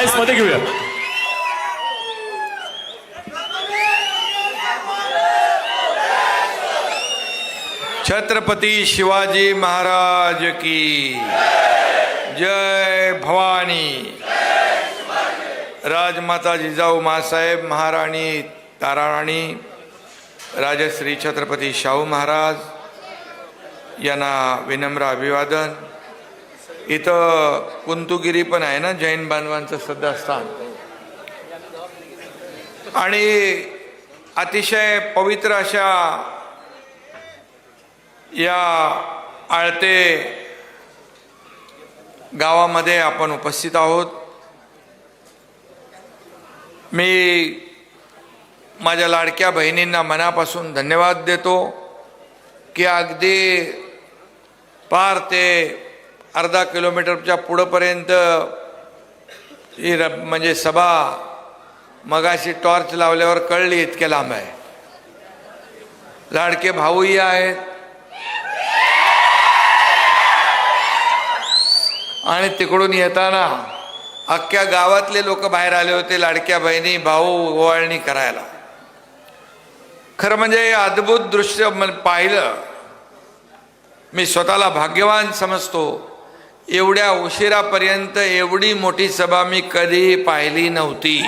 सायन्समध्ये घेऊया. छत्रपती शिवाजी महाराज की जय भवानी। राजमाता जिजाऊ मासाहेब महाराणी ताराराणी राजश्री छत्रपती शाहू महाराज यांना विनम्र अभिवादन। इथं कुंतुगिरी पण आहे ना जैन बांधवांचं श्रद्धास्थान आणि अतिशय पवित्र अशा या आळते गावामध्ये आपण उपस्थित आहोत. मी माझ्या लाडक्या बहिणींना मनापासून धन्यवाद देतो की अगदी पार ते अर्धा किलोमीटरच्या पुढंपर्यंत ही र म्हणजे सभा मगाशी टॉर्च लावल्यावर कळली इतक्या लांब आहे. लाडके भाऊही आहेत. आणि तिकडून येताना अख्ख्या गावातले लोक बाहेर आले होते लाडक्या बहिणी भाऊ ओवाळणी करायला. खरं म्हणजे हे अद्भुत दृश्य पाहिलं. मी स्वतःला भाग्यवान समजतो. एवढ्या उशिरापर्यंत एवढी मोठी सभा मी कधी पाहिली नव्हती.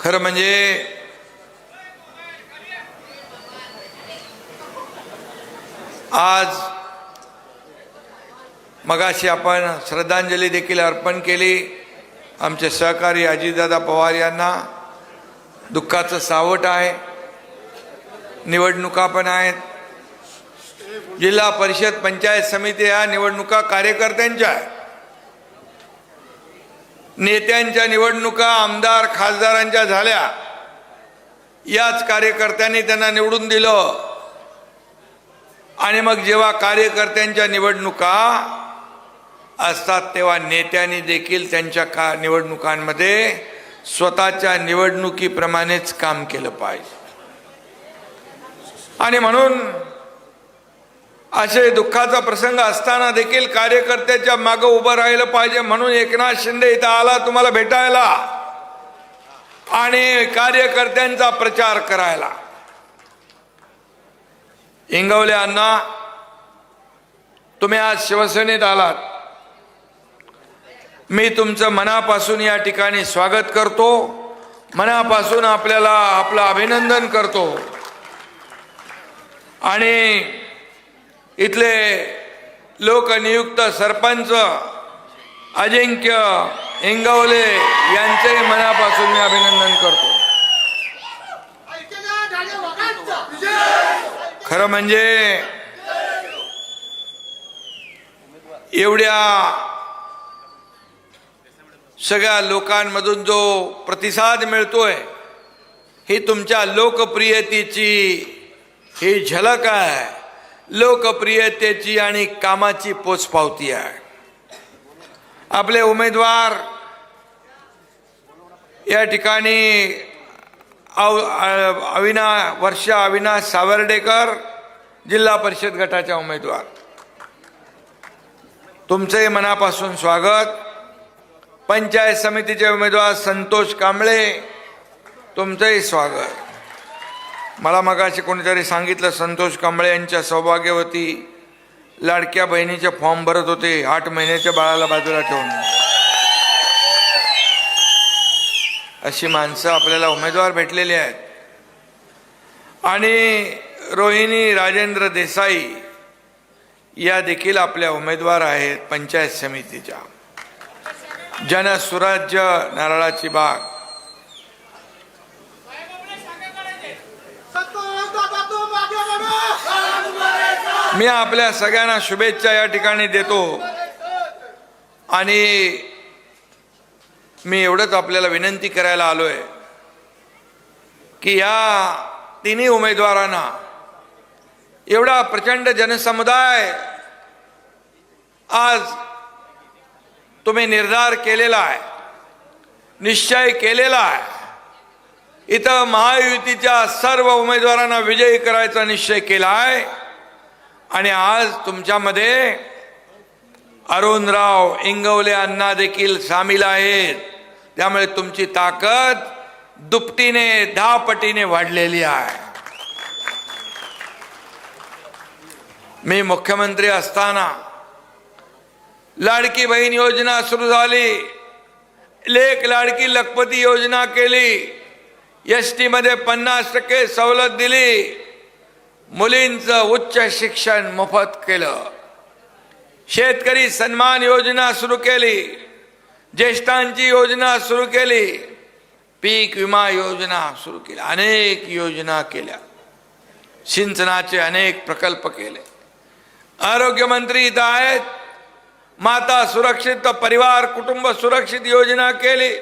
खरं म्हणजे आज मगाशी आपण श्रद्धांजली देखील अर्पण केली. आमचे सहकारी अजितदादा पवार यांना दुःखाचं सावट आहे. निवडणुका पण आहेत. जिल्हा परिषद पंचायत समिती ह्या निवडणुका कार्यकर्त्यांच्या आहेत. नेत्यांच्या निवडणुका आमदार खासदारांच्या झाल्या. याच कार्यकर्त्यांनी त्यांना निवडून दिलं. आणि मग जेव्हा कार्यकर्त्यांच्या निवडणुका असतात तेव्हा नेत्यांनी देखील त्यांच्या का निवडणुकांमध्ये स्वतःच्या निवडणुकीप्रमाणेच काम केलं पाहिजे. आणि म्हणून असे दुःखाचा प्रसंग असताना देखील कार्यकर्त्याच्या मागं उभं राहिलं पाहिजे म्हणून एकनाथ शिंदे इथं आला तुम्हाला भेटायला आणि कार्यकर्त्यांचा प्रचार करायला. इंगवले अण्णा तुम्ही आज शिवसेनेत आलात. मी तुमचं मनापासून या ठिकाणी स्वागत करतो. मनापासून आपल्याला आपलं अभिनंदन करतो. आणि इथले लोकनियुक्त सरपंच अजिंक्य इंगवले यांचेही मनापासून मी अभिनंदन करतो. खरं म्हणजे एवढ्या सगळ्या लोकांमधून जो प्रतिसाद मिळतोय ही तुमच्या लोकप्रियतेची ही झलक आहे. लोकप्रियतेची आणि कामाची पोचपावती आहे. आपले उमेदवार या ठिकाणी अविना वर्षा अविनाश सावर्डेकर जिल्हा परिषद गटाच्या उमेदवार. तुमचंही मनापासून स्वागत. पंचायत समितीचे उमेदवार संतोष कांबळे तुमचंही स्वागत. मला मगाशी कोणीतरी सांगितलं संतोष कांबळे यांच्या सौभाग्यवती लाडक्या बहिणीचे फॉर्म भरत होते आठ महिन्याच्या बाळाला बाजूला ठेवून. अशी माणसं आपल्याला उमेदवार भेटलेली आहेत. आणि रोहिणी राजेंद्र देसाई या देखील आपल्या उमेदवार आहेत पंचायत समितीच्या. जनसुराज्य नारळाची बाग. मी आपल्या सगळ्यांना शुभेच्छा या ठिकाणी देतो. आणि मी एवढंच आपल्याला विनंती करायला आलोय की या तिन्ही उमेदवारांना एवढा प्रचंड जनसमुदाय आज तुम्ही निर्धार केलेला आहे निश्चय केलेला आहे. इथं महायुतीच्या सर्व उमेदवारांना विजयी करायचा निश्चय केला आहे. आणि आज तुमच्यामध्ये अरुणराव इंगवले अण्णा देखील सामील आहेत. त्यामुळे तुमची ताकद दुपटीने दहा पटीने वाढलेली आहे. मी मुख्यमंत्री असताना लाडकी बहीण योजना सुरू झाली. लेख लाडकी लखपती योजना केली. एस टी मध्ये पन्नास टक्के सवलत दिली. मुलींचं उच्च शिक्षण मोफत केलं. शेतकरी सन्मान योजना सुरू केली. ज्येष्ठांची योजना सुरू केली. पीक विमा योजना सुरू केली. अनेक योजना केल्या. सिंचनाचे अनेक प्रकल्प केले. आरोग्यमंत्री इथं आहेत. माता सुरक्षित परिवार कुटुंब सुरक्षित योजना केली.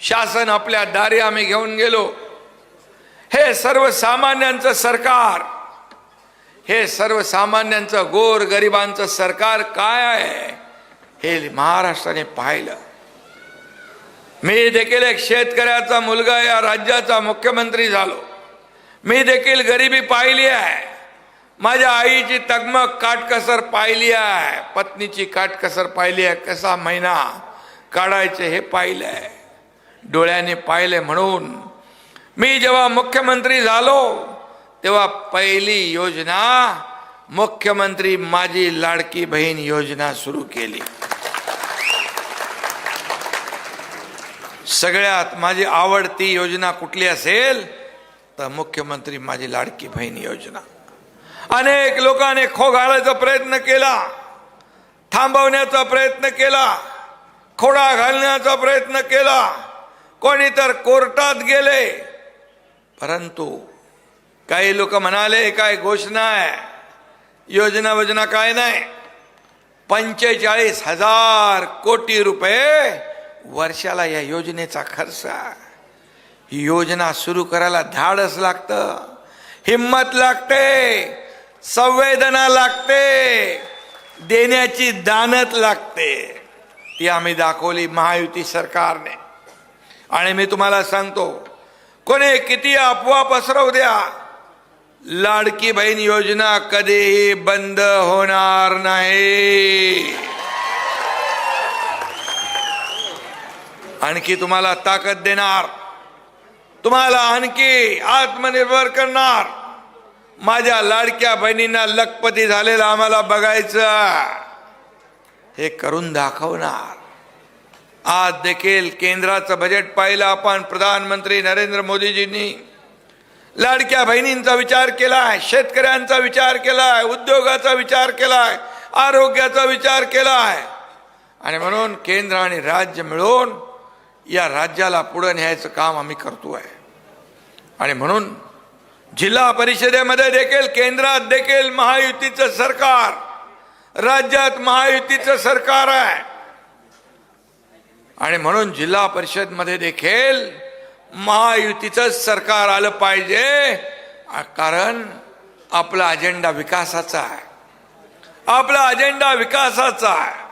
शासन आपल्या दारी आम्ही घेऊन गेलो. हे सर्वसामान्यांचं सरकार हे सर्वसामान्यांचं गोर गरिबांचं सरकार काय आहे? हे महाराष्ट्राने पाहिलं. मी देखील एक शेतकऱ्याचा मुलगा या राज्याचा मुख्यमंत्री झालो. मी देखील गरिबी पाहिली आहे. माझ्या आईची तगमग काटकसर पाहिली आहे. पत्नीची काटकसर पाहिली आहे. कसा महिना काढायचे हे पाहिलं आहे डोळ्याने पाहिले म्हणून मी जेव्हा मुख्यमंत्री झालो तेव्हा पहिली योजना मुख्यमंत्री माझी लाडकी बहीण योजना सुरू केली. सगळ्यात माझी आवडती योजना कुठली असेल तर मुख्यमंत्री माझी लाडकी बहीण योजना. अनेक लोकांनी खो घालायचा प्रयत्न केला थांबवण्याचा प्रयत्न केला खोडा घालण्याचा प्रयत्न केला. कोणी तर कोर्टात गेले परंतु काही लोक म्हणाले काय घोषणा आहे योजना वजना काय नाही पंचेचाळीस हजार कोटी रुपये वर्षाला या योजनेचा खर्च. ही योजना सुरू करायला धाडस लागतं हिम्मत लागते संवेदना लागते देण्याची दानत लागते. ती आम्ही दाखवली महायुती सरकारने. आणि मी तुम्हाला सांगतो कोणी किती अफवा पसरवू द्या? लाडकी बहीण योजना कधीही बंद होणार नाही. आणखी तुम्हाला ताकद देणार. तुम्हाला आणखी आत्मनिर्भर करणार. माझ्या लाडक्या बहिणींना लखपती झालेला आम्हाला बघायचं. हे करून दाखवणार. आज देखील केंद्राचं बजेट पाहिलं आपण. प्रधानमंत्री नरेंद्र मोदीजींनी. लाडक्या बहिणींचा विचार केला आहे शेतकऱ्यांचा विचार केला आहे उद्योगाचा विचार केला आहे आरोग्याचा विचार केला आहे आणि म्हणून केंद्र आणि राज्य मिळून या राज्याला पुढं न्यायचं काम आम्ही करतो आहे आणि म्हणून जिल्हा परिषदेमध्ये देखील केंद्रात देखील महायुतीचं सरकार राज्यात महायुतीचं सरकार आहे. आणि म्हणून जिल्हा परिषदमध्ये देखील महायुतीचंच सरकार आलं पाहिजे. कारण आपला अजेंडा विकासाचा आहे. आपला अजेंडा विकासाचा आहे.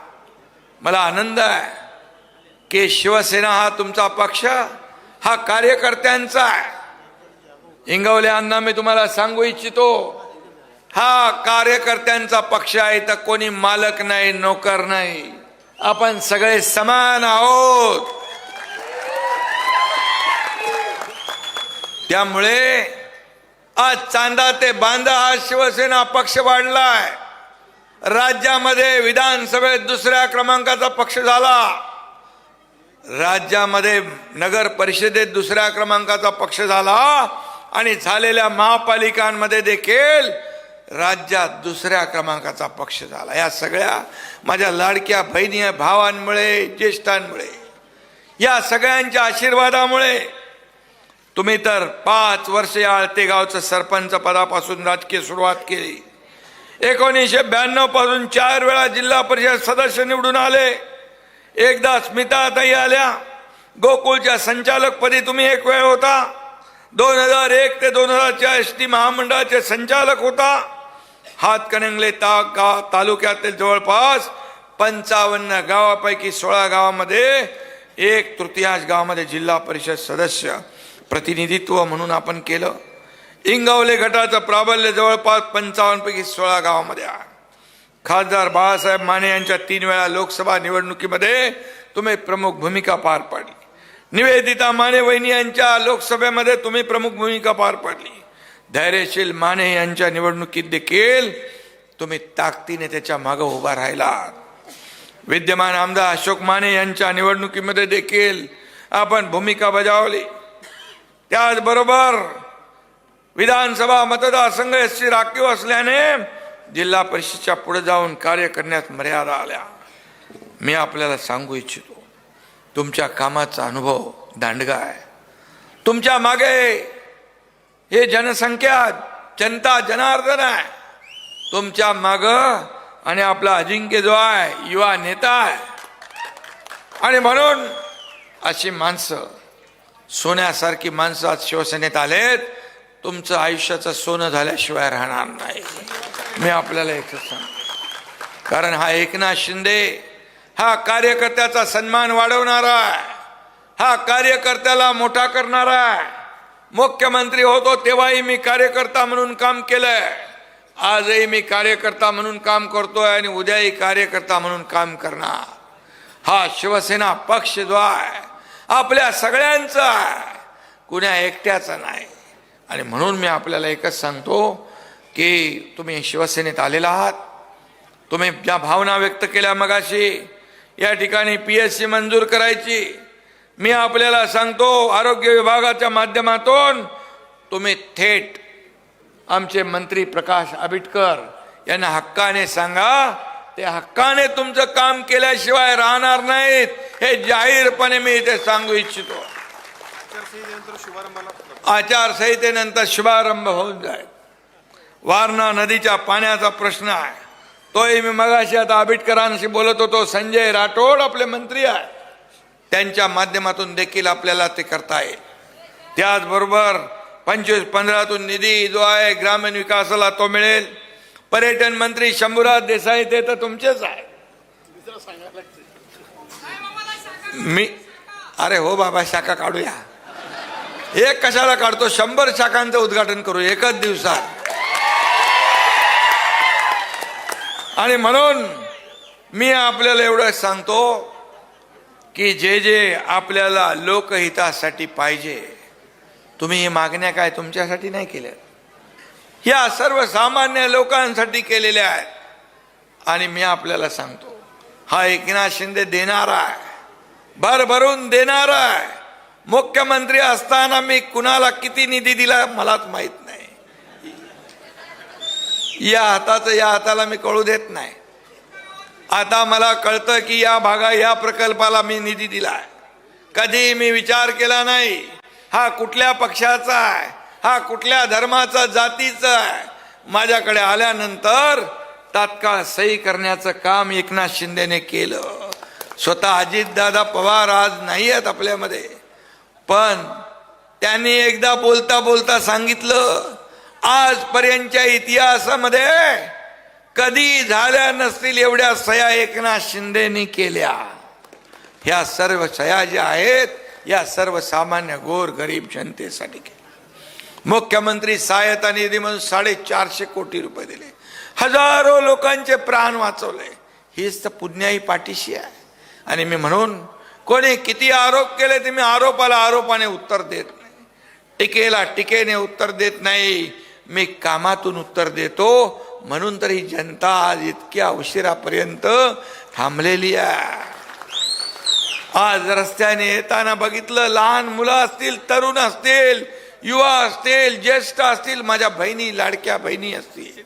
मला आनंद आहे की शिवसेना हा तुमचा पक्ष हा कार्यकर्त्यांचा आहे. इंगवल्यांना मी तुम्हाला सांगू इच्छितो हा कार्यकर्त्यांचा पक्ष आहे तर कोणी मालक नाही नोकर नाही. आपण सगळे समान आहोत. त्यामुळे आज चांदा ते बांदा हा शिवसेना पक्ष वाढलाय. राज्यामध्ये विधानसभेत दुसऱ्या क्रमांकाचा पक्ष झाला. राज्यामध्ये नगर परिषदेत दुसऱ्या क्रमांकाचा पक्ष झाला. आणि झालेल्या महापालिकांमध्ये देखील राज्यात दुसऱ्या क्रमांकाचा पक्ष झाला. या सगळ्या माझ्या लाडक्या बहिणी भावांमुळे ज्येष्ठांमुळे. या सगळ्यांच्या आशीर्वादामुळे तुम्ही तर पाच वर्ष या आळतेगावचं सरपंच पदापासून राजकीय सुरुवात केली. एकोणीसशे ब्याण्णवपासून चार वेळा जिल्हा परिषद सदस्य निवडून आले. एकदा स्मिताताई आल्या. गोकुळच्या संचालकपदी तुम्ही एक वेळ होता. दोन हजार एक ते दोन हजारच्या एस टी महामंडळाचे संचालक होता. हातकणंगले ता गाव तालुक्यातील जवळपास पंचावन्न गावापैकी सोळा गावामध्ये एक तृतीयांश गावामध्ये जिल्हा परिषद सदस्य प्रतिनिधित्व म्हणून आपण केलं. इंगावले गटाचं प्राबल्य जवळपास पंचावन्नपैकी सोळा गावामध्ये आहे. खासदार बाळासाहेब माने यांच्या तीन वेळा लोकसभा निवडणुकीमध्ये तुम्ही प्रमुख भूमिका पार पाडली. निवेदिता माने वहिनी यांच्या लोकसभेमध्ये तुम्ही प्रमुख भूमिका पार पाडली. धैर्यशील माने यांच्या निवडणुकीत देखील तुम्ही ताकदीने त्याच्यामागे उभा राहिला विद्यमान आमदार अशोक माने यांच्या निवडणुकीमध्ये देखील आपण भूमिका बजावली. त्याचबरोबर विधानसभा मतदारसंघ एससी राखीव असल्याने जिल्हा परिषदच्या पुढे जाऊन कार्य करण्यात मर्यादा आल्या. मी आपल्याला सांगू इच्छितो तुमच्या कामाचा अनुभव दांडगा आहे. तुमच्या मागे हे जनसंख्या जनता जनार्दन आहे. तुमच्या माग आणि आपला अजिंक्य जो आहे युवा नेता आहे. आणि म्हणून अशी माणसं सोन्यासारखी माणसं आज शिवसेनेत आलेत. तुमचं आयुष्याचं सोनं झाल्याशिवाय राहणार नाही. मी आपल्याला एकच सांग कारण हा एकनाथ शिंदे हा कार्यकर्त्याचा सन्मान वाढवणारा आहे. हा कार्यकर्त्याला मोठा करणारा आहे. मुख्यमंत्री होतो तेव्हाही मी कार्यकर्ता म्हणून काम केलंय. आजही मी कार्यकर्ता म्हणून काम करतोय आणि उद्याही कार्यकर्ता म्हणून काम करणार. हा शिवसेना पक्ष जो आहे आपल्या सगळ्यांचा आहे. कुण्या एकट्याचा नाही. आणि म्हणून मी आपल्याला एकच सांगतो की तुम्ही शिवसेनेत आलेला आहात. तुम्ही ज्या भावना व्यक्त केल्या मगाशी या ठिकाणी पी एस सी मंजूर करायची मी आपल्याला सांगतो आरोग्य विभागाच्या माध्यमातून तुम्ही थेट आमचे मंत्री प्रकाश आबिटकर यांना हक्काने सांगा. ते हक्काने तुमचं काम केल्याशिवाय राहणार नाहीत हे जाहीरपणे मी इथे सांगू इच्छितो. आचारसंहितेनंतर शुभारंभ होऊन जाईल. वारणा नदीच्या पाण्याचा प्रश्न आहे. तोही मी मगाशी आता आबिटकरांशी बोलत होतो संजय राठोड आपले मंत्री आहे त्यांच्या माध्यमातून देखील आपल्याला ते करता येईल. त्याचबरोबर पंचवीस पंधरातून निधी जो आहे ग्रामीण विकासाला तो मिळेल. पर्यटन मंत्री शंभूराज देसाई ते तर तुमचेच आहे मी अरे हो बाबा शाखा काढूया. एक कशाला काढतो? शंभर शाखांचं उद्घाटन करू एकच दिवसात. आणि म्हणून मी आपल्याला एवढं सांगतो की जे जे आपल्याला लोकहितासाठी पाहिजे तुम्ही हे मागण्या काय तुमच्यासाठी नाही केल्या? या सर्वसामान्य लोकांसाठी केलेल्या आहेत. आणि मी आपल्याला सांगतो हा एकनाथ शिंदे देणारा आहे. भरभरून देणारा आहे. मुख्यमंत्री असताना मी कुणाला किती निधी दिला मलाच माहीत नाही. या हाताचं या हाताला मी कळू देत नाही. आता मला कळतं की या भागा या प्रकल्पाला मी निधी दिलाय कधी मी विचार केला नाही. हा कुठल्या पक्षाचा आहे? हा कुठल्या धर्माचा जातीचा आहे? माझ्याकडे आल्यानंतर तात्काळ सही करण्याचं काम एकनाथ शिंदेने केलं. स्वतः अजितदादा पवार आज नाही आहेत आपल्यामध्ये. पण त्यांनी एकदा बोलता बोलता सांगितलं आजपर्यंतच्या इतिहासामध्ये कधी झाल्या नसतील एवढ्या सया एकनाथ शिंदेनी केल्या. ह्या सर्व सया ज्या आहेत या सर्वसामान्य गोर गरीब जनतेसाठी केल्या. मुख्यमंत्री सहायता निधी म्हणून साडेचारशे कोटी रुपये दिले. हजारो लोकांचे प्राण वाचवले. हीच तर पुण्याई पाठीशी आहे. आणि मी म्हणून कोणी किती आरोप केले ते मी आरोपाला आरोपाने उत्तर देत नाही. टीकेला टीकेने उत्तर देत नाही. मी कामातून उत्तर देतो. म्हणून तर ही जनता आज इतक्या उशिरापर्यंत थांबलेली आहे. आज रस्त्याने येताना बघितलं लहान मुलं असतील तरुण असतील युवा असतील ज्येष्ठ असतील माझ्या बहिणी लाडक्या बहिणी असतील.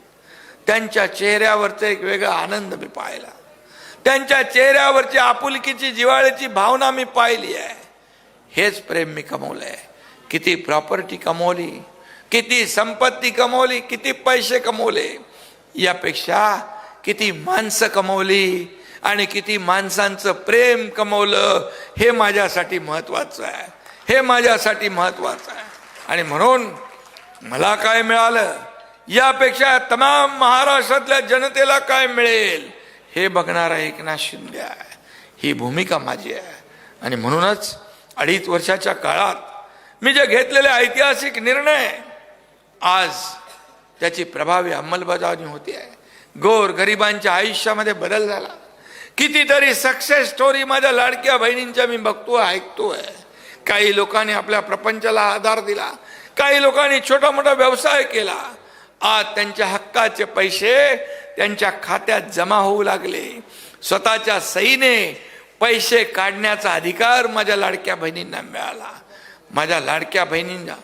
त्यांच्या चेहऱ्यावरचा एक वेगळा आनंद मी पाहिला. त्यांच्या चेहऱ्यावरची आपुलकीची जिवाळ्याची भावना मी पाहिली आहे. हेच प्रेम मी कमवलंय. किती प्रॉपर्टी कमवली किती संपत्ती कमवली किती पैसे कमवले यापेक्षा किती माणसं कमवली आणि किती माणसांचं प्रेम कमवलं हे माझ्यासाठी महत्वाचं आहे. हे माझ्यासाठी महत्वाचं आहे. आणि म्हणून मला काय मिळालं? यापेक्षा तमाम महाराष्ट्रातल्या जनतेला काय मिळेल? हे बघणारा एकनाथ शिंदे आहे. ही भूमिका माझी आहे. आणि म्हणूनच अडीच वर्षाच्या काळात मी जे घेतलेले ऐतिहासिक निर्णय आज त्याची प्रभावी अंमलबजावणी होती. आहे गोर गरिबांच्या आयुष्यामध्ये बदल झाला. कितीतरी सक्सेस स्टोरी माझ्या लाडक्या बहिणींच्या मी बघतो ऐकतोय. काही लोकांनी आपल्या प्रपंचाला आधार दिला. काही लोकांनी छोटा मोठा व्यवसाय केला. आज त्यांच्या हक्काचे पैसे त्यांच्या खात्यात जमा होऊ लागले. स्वतःच्या सईने पैसे काढण्याचा अधिकार माझ्या लाडक्या बहिणींना मिळाला. माझ्या लाडक्या बहिणींना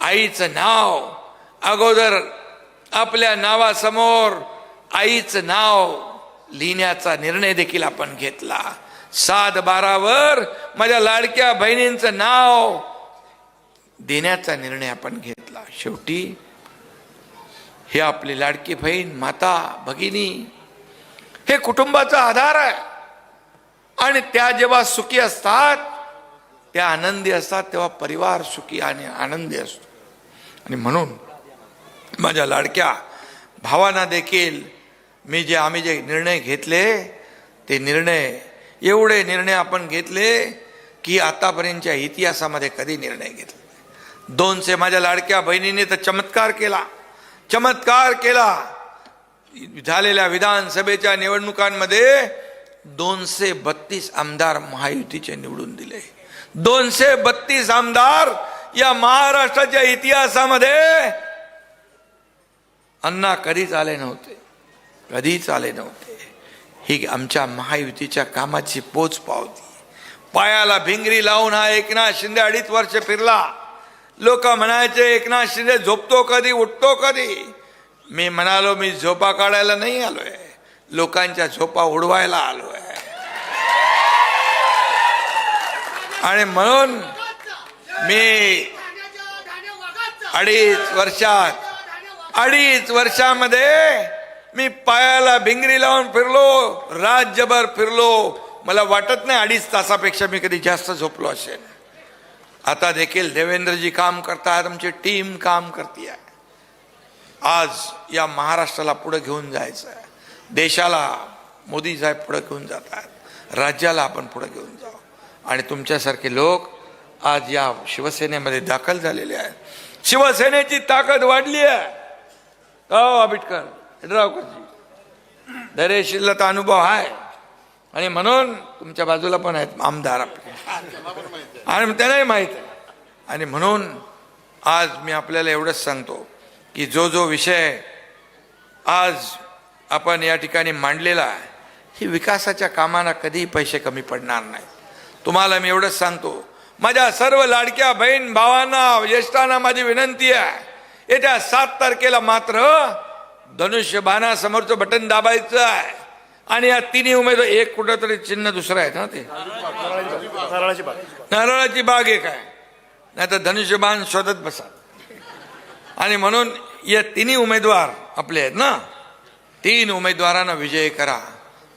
आईचं नाव अगोदर आपल्या नावासमोर आईचं नाव लिहिण्याचा निर्णय देखील आपण घेतला. सात बारावर माझ्या लाडक्या बहिणींचं नाव देण्याचा निर्णय आपण घेतला. शेवटी हे आपली लाडकी बहीण माता भगिनी हे कुटुंबाचा आधार आहे. आणि त्या जेव्हा सुखी असतात त्या आनंदी असतात तेव्हा परिवार सुखी आणि आनंदी असतो. आणि म्हणून माझ्या लाडक्या भावांना देखील मी जे आम्ही जे निर्णय घेतले ते निर्णय एवढे निर्णय आपण घेतले की आतापर्यंतच्या इतिहासामध्ये कधी निर्णय घेतले दोनशे माझ्या लाडक्या बहिणीने तर चमत्कार केला. चमत्कार केला. झालेल्या विधानसभेच्या निवडणुकांमध्ये दोनशे बत्तीस आमदार महायुतीचे निवडून दिले. दोनशे बत्तीस आमदार या महाराष्ट्राच्या इतिहासामध्ये अण्णा कधीच आले नव्हते. कधीच आले नव्हते. ही आमच्या महायुतीच्या कामाची पोच पावती. पायाला भिंगरी लावून हा एकनाथ शिंदे अडीच वर्ष फिरला. लोक म्हणायचे एकनाथ शिंदे झोपतो कधी उठतो कधी? मी म्हणालो मी झोपा काढायला नाही आलोय. लोकांच्या झोपा उडवायला आलोय. आणि म्हणून मी अडीच वर्षात अडीच वर्षामध्ये मी पायाला भिंगरी लावून फिरलो राज्यभर फिरलो. मला वाटत नाही अडीच तासापेक्षा मी कधी जास्त झोपलो असेल. आता देखील देवेंद्रजी काम करतात आमची टीम काम करते आहे आज या महाराष्ट्राला पुढे घेऊन जायचं आहे देशाला मोदी साहेब पुढे घेऊन जातात. राज्याला आपण पुढे घेऊन जाऊ. आणि तुमच्यासारखे लोक आज या शिवसेनेमध्ये दाखल झालेले आहेत. शिवसेनेची ताकद वाढली आहे हो आबिटकर यड्रावकरजी धैर्यशीलला तर अनुभव आहे? आणि म्हणून तुमच्या बाजूला पण आहेत आमदार आपले. आणि त्यांनाही माहीत आहे. आणि म्हणून आज मी आपल्याला एवढंच सांगतो की जो जो विषय आज आपण या ठिकाणी मांडलेला आहे ही विकासाच्या कामांना कधीही पैसे कमी पडणार नाही. तुम्हाला मी एवढंच सांगतो माझ्या सर्व लाडक्या बहीण भावांना ज्येष्ठांना माझी विनंती आहे येत्या सात तारखेला मात्र धनुष्यबाणासमोरचं बटन दाबायचं आहे. आणि या तिन्ही उमेदवार एक कुठं तरी चिन्ह दुसरं आहे ना ते? नारळाची बाग. नारळाची बाग एक आहे. नाही तर धनुष्यबाण शोधत बसा. आणि म्हणून या तिन्ही उमेदवार आपले आहेत ना? तीन उमेदवारांना विजय करा.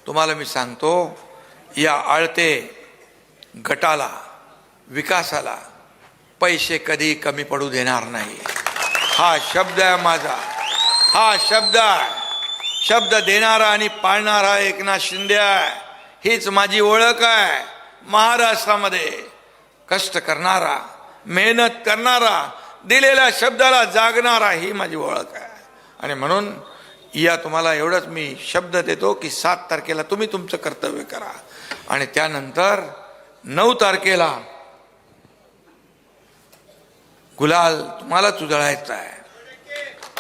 तुम्हाला मी सांगतो या आळते गटाला विकासाला पैसे कधी कमी पडू देणार नाही. हा शब्द आहे माझा. हा शब्द आहे. शब्द देणारा आणि पाळणारा एकनाथ शिंदे आहे. हीच माझी ओळख आहे. महाराष्ट्रामध्ये कष्ट करणारा मेहनत करणारा दिलेल्या शब्दाला जागणारा ही माझी ओळख आहे. आणि म्हणून या तुम्हाला एवढंच मी शब्द देतो की सात तारखेला तुम्ही तुमचं कर्तव्य करा. आणि त्यानंतर नऊ तारखेला गुलाल तुम्हालाच उजळायचा आहे.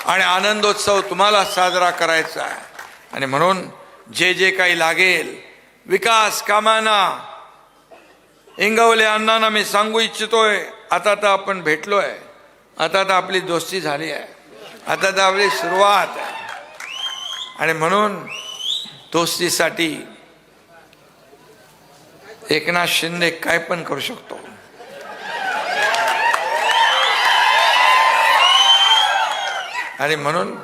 आणि आनंदोत्सव तुम्हाला साजरा करायचा आहे. आणि म्हणून जे जे काही लागेल विकास कामांना इंगवले अण्णांना मी सांगू इच्छितोय आता तर आपण भेटलोय. आता तर आपली दोस्ती झाली आहे. आता तर आपली सुरुवात आहे. आणि म्हणून दोस्तीसाठी एकनाथ शिंदे काय पण करू शकतो. आणि म्हणून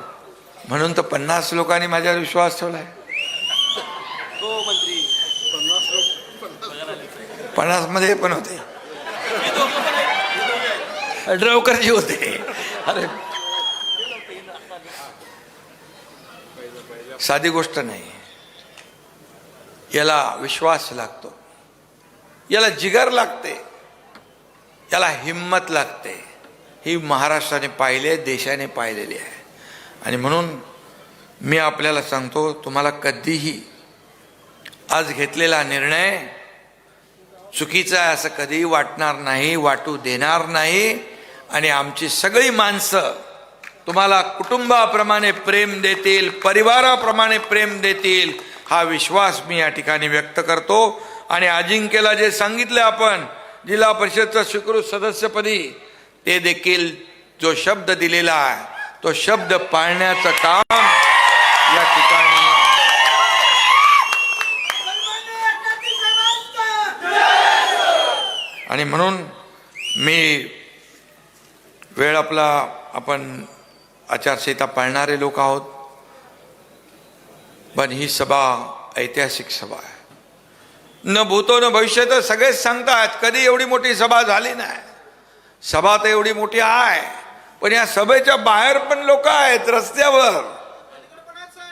म्हणून तर पन्नास लोकांनी माझ्यावर विश्वास ठेवलाय. पन्नासमध्ये पण होते. ड्रावकरजी होते. अरे. साधी गोष्ट नाही. याला विश्वास लागतो. याला जिगर लागते. याला हिम्मत लागते. ही महाराष्ट्राने पाहिले देशाने पाहिलेली आहे. आणि म्हणून मी आपल्याला सांगतो तुम्हाला कधीही आज घेतलेला निर्णय चुकीचा आहे असं कधीही वाटणार नाही वाटू देणार नाही. आणि आमची सगळी माणसं तुम्हाला कुटुंबाप्रमाणे प्रेम देतील परिवाराप्रमाणे प्रेम देतील हा विश्वास मी या ठिकाणी व्यक्त करतो. आणि अजिंक्यला जे सांगितलं आपण जिल्हा परिषदचं स्वीकृत सदस्यपदी ते देखील जो शब्द दिलेला आहे तो शब्द पाळण्याचं काम या ठिकाणी आणि म्हणून मी वेळ आपला आपण आचारसंहिता पाळणारे लोक आहोत पण ही सभा ऐतिहासिक सभा आहे. न भूतो न भविष्य तर सगळेच सांगतात कधी एवढी मोठी सभा झाली नाही. सभा तर एवढी मोठी आहे. पण या सभेच्या बाहेर पण लोक आहेत रस्त्यावर.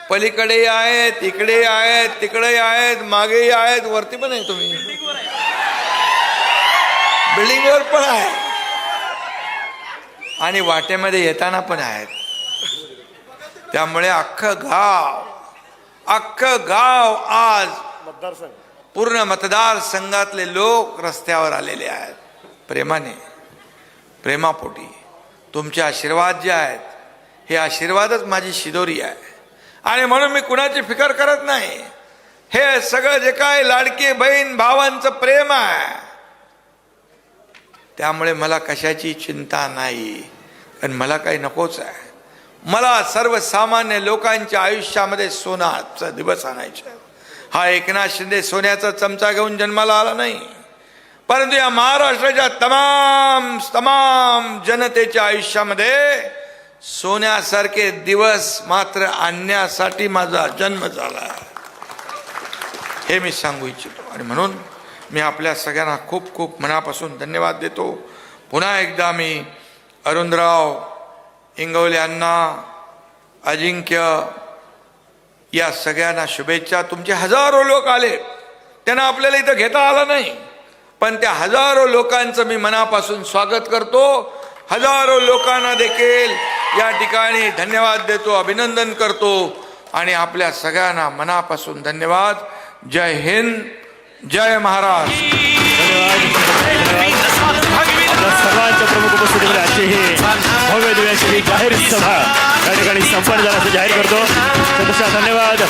पलीकडे आहेत इकडे आहेत तिकडे आहेत मागेही आहेत. वरती पण आहे तुम्ही. बिल्डिंगवर पण आहे. आणि वाटेमध्ये येताना पण आहेत. त्यामुळे अख्खं गाव अख्खं गाव आज मतदारसंघ पूर्ण मतदारसंघातले लोक रस्त्यावर आलेले आहेत. प्रेमाने. प्रेमापोटी. तुमचे आशीर्वाद जे आहेत हे आशीर्वादच माझी शिदोरी आहे. आणि म्हणून मी कुणाची फिकर करत नाही. हे सगळं जे काय लाडकी बहीण भावांचं प्रेम आहे त्यामुळे मला कशाची चिंता नाही. कारण मला काही नकोच आहे. मला सर्वसामान्य लोकांच्या आयुष्यामध्ये सोनाचा दिवस आणायचा हा एकनाथ शिंदे सोन्याचा चमचा घेऊन जन्माला आला नाही. परंतु या महाराष्ट्राच्या तमाम तमाम जनतेच्या आयुष्यामध्ये सोन्यासारखे दिवस मात्र आणण्यासाठी माझा जन्म झाला. हे मी सांगू इच्छितो. आणि म्हणून मी आपल्या सगळ्यांना खूप खूप मनापासून धन्यवाद देतो. पुन्हा एकदा मी अरुणराव इंगवले अण्णा अजिंक्य या सगळ्यांना शुभेच्छा. तुमचे हजारो लोक आले. त्यांना आपल्याला इथं घेता आलं नाही. पण त्या हजारो लोकांचं मी मनापासून स्वागत करतो. हजारो लोकांना देखील या ठिकाणी धन्यवाद देतो अभिनंदन करतो. आणि आपल्या सगळ्यांना मनापासून धन्यवाद. जय हिंद जय महाराष्ट्र. सर्वांच्या प्रमुख उपस्थितीमध्ये आजची ही भव्य दिव्याची जाहीर सभा या ठिकाणी संपन्न झाल्याचं जाहीर करतो. तसा धन्यवाद.